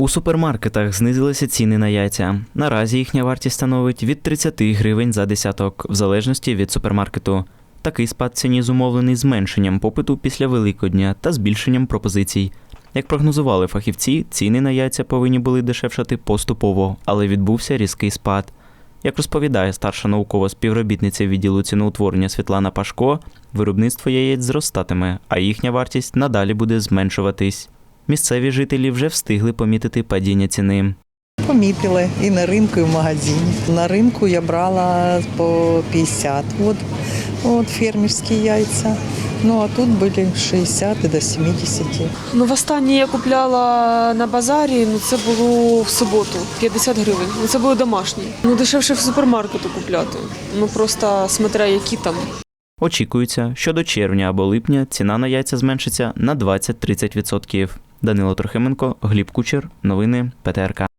У супермаркетах знизилися ціни на яйця. Наразі їхня вартість становить від 30 гривень за десяток, в залежності від супермаркету. Такий спад ціні зумовлений зменшенням попиту після Великодня та збільшенням пропозицій. Як прогнозували фахівці, ціни на яйця повинні були дешевшати поступово, але відбувся різкий спад. Як розповідає старша наукова співробітниця відділу ціноутворення Світлана Пашко, виробництво яєць зростатиме, а їхня вартість надалі буде зменшуватись. Місцеві жителі вже встигли помітити падіння ціни. Помітили і на ринку, і в магазині. На ринку я брала по 50 от, от фермерські яйця. Ну а тут були 60 до 70. Ну, востаннє я купляла на базарі, ну це було в суботу, 50 гривень. Ну це були домашні. Ну дешевше в супермаркету купляти. Ну просто смотря які там. Очікується, що до червня або липня ціна на яйця зменшиться на 20-30%. Данило Трохименко, Гліб Кучер, новини ПТРК.